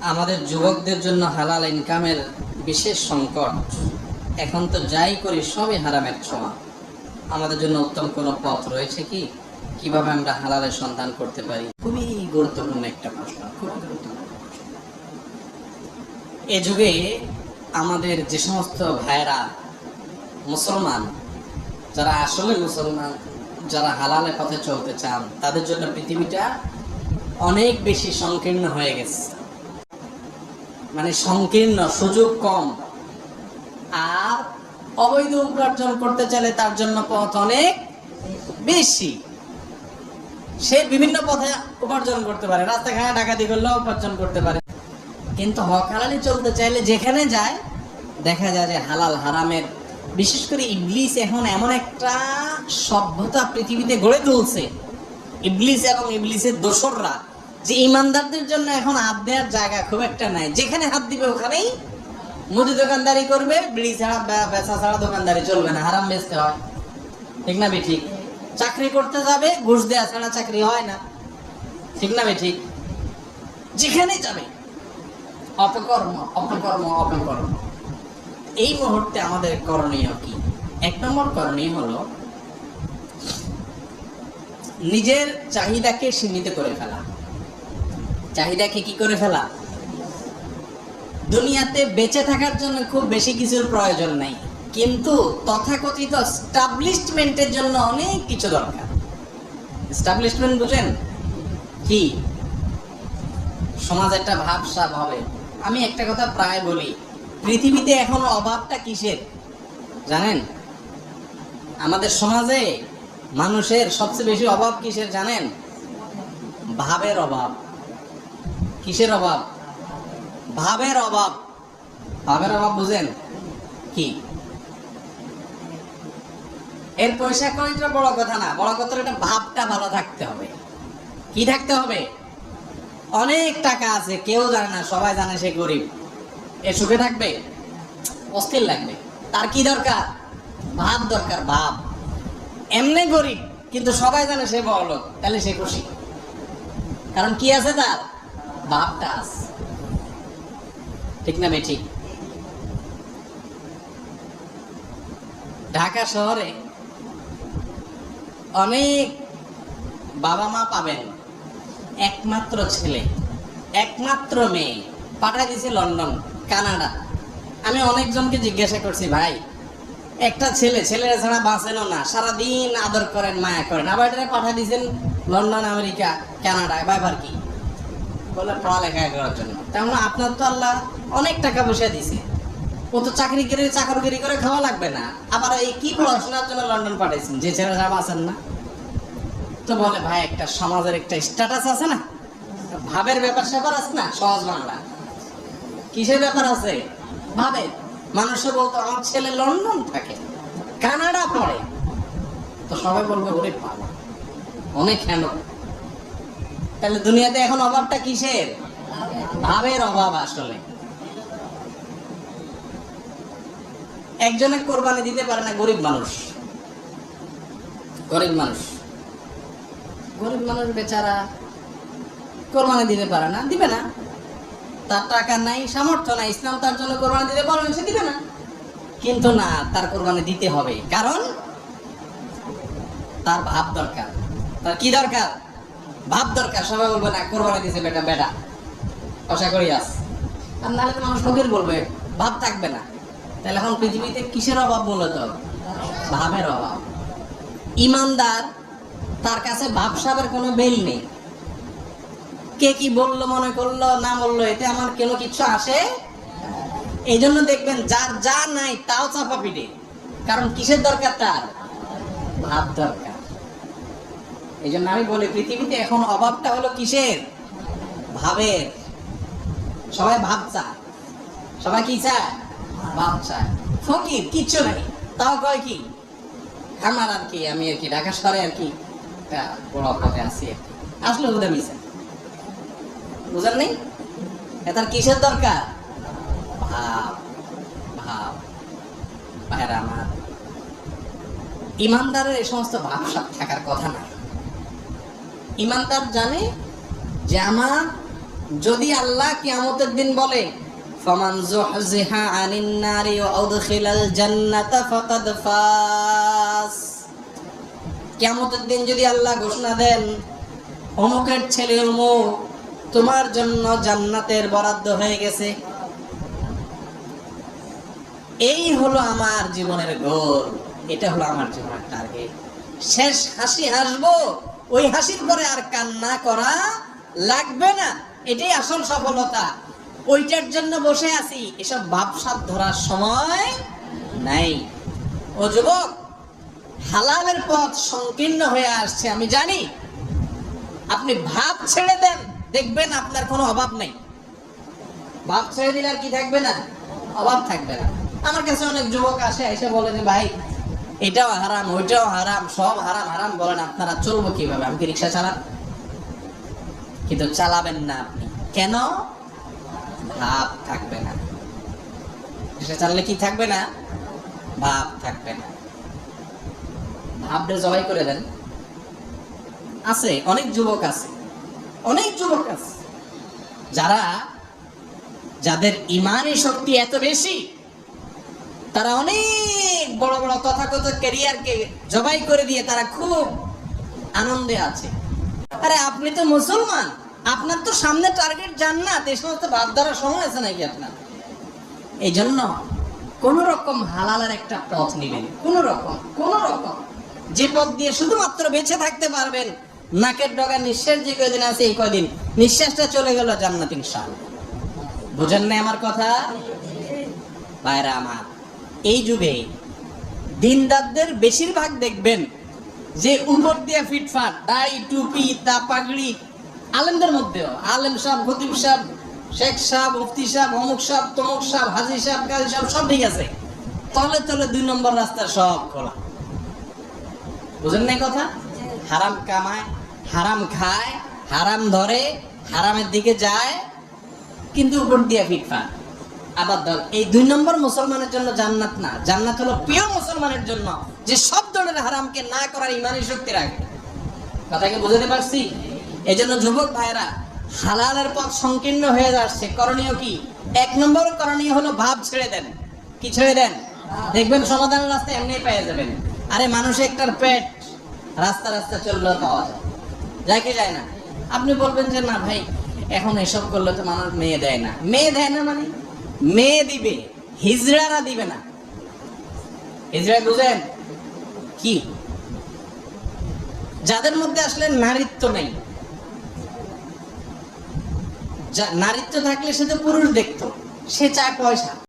আমাদের যুবকদের জন্য হালাল ইনকামের বিশেষ সংকট। এখন তো যাই করি, সবই হারামের ছোঁয়া। আমাদের জন্য উত্তম কোনো পথ রয়েছে কি? কীভাবে আমরা হালালের সন্ধান করতে পারি? খুবই গুরুত্বপূর্ণ একটা প্রশ্ন। এ যুগে আমাদের যে সমস্ত ভাইয়েরা মুসলমান, যারা আসলে মুসলমান, যারা হালালের পথে চলতে চান, তাদের জন্য পৃথিবীটা অনেক বেশি সংকীর্ণ হয়ে গেছে। মানে সংকীর্ণ, সুযোগ কম। আর অবৈধ উপার্জন করতে চাইলে তার জন্য পথ অনেক বেশি। সে বিভিন্ন পথে উপার্জন করতে পারে। রাস্তাঘাটে ডাকাতি করলেও উপার্জন করতে পারে। কিন্তু হক হালালি চলতে চাইলে যেখানে যায়, দেখা যায় যে হালাল হারামের, বিশেষ করে ইবলিস এখন এমন একটা সভ্যতা পৃথিবীতে গড়ে তুলছে। ইবলিস এবং ইবলিসের দোসররা যে ইমানদারদের জন্য এখন হাত দেওয়ার জায়গা খুব একটা নাই। যেখানে হাত দিবে ওখানেই মুদি দোকানদারি করবে, বিড়ি ছাড়া বেচা ছাড়া দোকানদারি চলবে না, হারাম বেচতে হয়। ঠিক না বে ঠিক? চাকরি করতে যাবে, ঘুষ দেওয়া ছাড়া চাকরি হয় না। ঠিক না বে ঠিক? যেখানে যাবে। অপকর্ম অপকর্ম অপকর্ম। এই মুহূর্তে আমাদের করণীয় কি? এক নম্বর করণীয় হলো নিজের চাহিদাকে সীমিত করে ফেলা। চাহিদাকে কি করে ফেলা? দুনিয়াতে বেঁচে থাকার জন্য খুব বেশি কিছুর প্রয়োজন নাই। কিন্তু তথাকথিত স্টাবলিশমেন্টের জন্য অনেক কিছু দরকার। স্টাবলিশমেন্ট বুঝেন? কি? সমাজ একটা ভাবসাব হবে। আমি একটা কথা প্রায় বলি, পৃথিবীতে এখন অভাবটা কিসের? জানেন? আমাদের সমাজে মানুষের সবচেয়ে বেশি অভাব কিসের জানেন? ভাবের অভাব। কিসের অভাব? ভাবের অভাব। ভাবের অভাব বুঝেন? কি? এর পয়সা কয়টা বড় কথা না, বড় কথা এটা ভাবটা ভালো থাকতে হবে। কি থাকতে হবে? অনেক টাকা আছে, কেউ জানে না, সবাই জানে সে গরিব। এ সুখে থাকবে? অস্থির লাগবে। তার কি দরকার? ভাব দরকার, ভাব। এমনি গরিব, কিন্তু সবাই জানে সে বড় লোক তাহলে সে খুশি। কারণ কি আছে তার? ভাবটা আছে ঠিক না বে ঠিক ঢাকা শহরে অনেক বাবা মা পাবেন। একমাত্র ছেলে, একমাত্র মেয়ে। পাঠাই দিয়েছে লন্ডন, কানাডা। আমি অনেকজনকে জিজ্ঞাসা করছি, ভাই, একটা ছেলে, ছেলেরা ছাড়া বাঁচেনও না। সারাদিন আদর করেন, মায়া করেন। আবার এটা পাঠাই দিয়েছেন লন্ডন, আমেরিকা, কানাডা ব্যাপার কি? আপনার তো আল্লাহ অনেক টাকা পয়সা দিছে। ও তো চাকরি করে করে খাওয়া লাগবে না। আবার এই কি পড়াশোনার জন্য লন্ডন পাঠাইছেন? যে বাঁচেন না। তো বলে, ভাই, একটা সমাজের একটা স্ট্যাটাস আছে না? ভাবের ব্যাপার স্যাপার আছে না? সহজ বাংলা। কিসের ব্যাপার আছে? ভাবে। মানুষে বলতো, আমার ছেলে লন্ডন থাকে, কানাডা পড়ে। তো সবাই বলবে অনেক হেন তাহলে দুনিয়াতে এখন অভাবটা কিসের? ভাবের অভাব আসলে। একজনে কোরবানি দিতে পারে না গরিব মানুষ। গরিব মানুষ। গরিব মানুষ বেচারা কোরবানি দিতে পারে না, দিবে না। তার টাকা নাই, সামর্থ্য নাই, ইসলাম তার জন্য কোরবানি দিতে পারবে সে দিবে না। কিন্তু না, তার কোরবানি দিতে হবে। কারণ তার ভাব দরকার। তার কি দরকার? ভাব দরকার, সবাই বলবে, না, কোরবানি দিছে বেটা বেটা। আশা করি আস। আর নাহলে তো মানুষ ফকির বলবে, ভাব থাকবে না। তাহলে এখন পৃথিবীতে কিসের অভাব মূলত ভাবের অভাব। ইমানদার, তার কাছে ভাবসাবের কোনো বেল নেই। কে কি বলল, মনে করল, না বলল, এতে আমার কেন কিছু আসে? এই জন্য দেখবেন, যার যা নাই, তাও চাপা পিটে। কারণ কিসের দরকার তার? ভাব দরকার। এই জন্য আমি বলি, পৃথিবীতে এখন অভাবটা হলো কিসের? ভাবের। সবাই ভাব চায়। সবাই কি চায়? ভাব চায়। ফকির, কিচ্ছু নাই। তাও কয় কি? আমার আর কি, আমি আর কি, ঢাকা শহরে আর কি, একটা বড় পথে আছি আর কি। আসলে ওদের মিশে। বুঝেন নেই? এটার কিসের দরকার? ভাব। ভাব। ভাইরা আমার। ইমানদারের এই সমস্ত ভাবসাব থাকার কথা না। ইমানদার জানে যে আমার যদি আল্লাহ কিয়ামতের দিন বলে যুহজিহা আনিন নারি ওয়া উদখিলাল জান্নাতা ফাকাদ ফাস। কিয়ামতের দিন যদি আল্লাহ ঘোষণা দেন, অমুকের ছেলে অমুক, তোমার জন্য জান্নাতের বরাদ্দ হয়ে গেছে। এই হলো আমার জীবনের গোল। এটা হলো আমার জীবনের টার্গেট শেষ হাসি হাসবো। ওই হাসির পরে আর কান্না করা লাগবে না। এটাই আসল সফলতা। ওইটার জন্য বসে আছি। এসব ভাবসাব ধরার সময় নাই। ও যুবক, হালালের পথ সংকীর্ণ হয়ে আসছে, আমি জানি। আপনি ভাব ছেড়ে দেন, দেখবেন আপনার কোনো অভাব নেই। ভাব ছেড়ে দিলে আর কি থাকবে না? অভাব থাকবে না। আমার কাছে অনেক যুবক আসে, এসে বলে যে, ভাই এটাও হারাম, ওইটাও হারাম, সব হারাম হারাম বলেন আপনারা, চলবো কীভাবে? আমি কি রিক্সা চালান কিন্তু চালাবেন না আপনি। কেন? ভাব থাকবে না। রিক্সা চালালে কি থাকবে না? ভাব থাকবে না। ভাবটা জবাই করে দেন। আছে, অনেক যুবক আছে। অনেক যুবক আছে। যারা, যাদের ইমানি শক্তি এত বেশি তারা অনেক বড় বড় তথাগত ক্যারিয়ারকে জবাই করে দিয়ে তারা খুব আনন্দে আছে। আরে আপনি তো মুসলমান। আপনার তো সামনে টার্গেট জান্নাত। এই সমস্ত ভাব ধরার সময় আছে নাকি আপনার? এই জন্য কোন রকম হালালের একটা পথ নেবেন। কোন রকম কোন রকম যে পথ দিয়ে শুধুমাত্র বেঁচে থাকতে পারবেন, নাকের ডগা নিঃশ্বাস যে কয়দিন আছে, এই কয়দিন নিঃশ্বাসটা চলে গেল জান্নাত ইনশাআল্লাহ। বুঝেন না আমার কথা? ভাইরা আমার। এই যুগে দিনদারদের বেশিরভাগ দেখবেন যে উপর দিয়ে ফিটফাট ডাই টুপি, তা পাগড়ি, আলেমদের মধ্যেও। আলেম সাহেব, খতিব সাহেব, শেখ সাহেব, মুফতি সাহেব, অমুক সাহেব, তমুক সাহেব, হাজি সাহেব, কাজী সাহেব, সব ঠিক আছে। তলে তলে দুই নম্বর রাস্তা সব খোলা। বুঝেন না কথা? হারাম কামায়, হারাম খায়, হারাম ধরে, হারামের দিকে যায়, কিন্তু উপর দিয়ে ফিটফাট আবার ধর এই দুই নম্বর মুসলমানের জন্য জান্নাত না। জান্নাত হলো প্রিয় মুসলমানের জন্য যে সব ধরনের হারামকে না করার ইমানি শক্তি রাখে কথাকে বুঝতে পারছি? এই জন্য যুবক ভাইরা হালালের পথ সংকীর্ণ হয়ে যাচ্ছে। করণীয় কি? এক নম্বর করণীয় হলো ভাব ছেড়ে দেন। কি ছেড়ে দেন? দেখবেন সমাধানের রাস্তা এমনি পেয়ে যাবেন। আরে মানুষ একটার পেট, রাস্তা রাস্তা চললেও পাওয়া যায়। যায় কি যায় না? আপনি বলবেন যে, না ভাই, এখন এসব করলে তো মানুষ মেয়ে দেয় না। মেয়ে দেয় না মানে? মেয়ে দিবে, হিজড়ারা দিবে না। হিজড়া বুঝেন? কি? যাদের মধ্যে আসলে নারীত্ব নেই নারীত্ব থাকলে সে তো পুরুষ দেখতো, সে চায় পয়সা।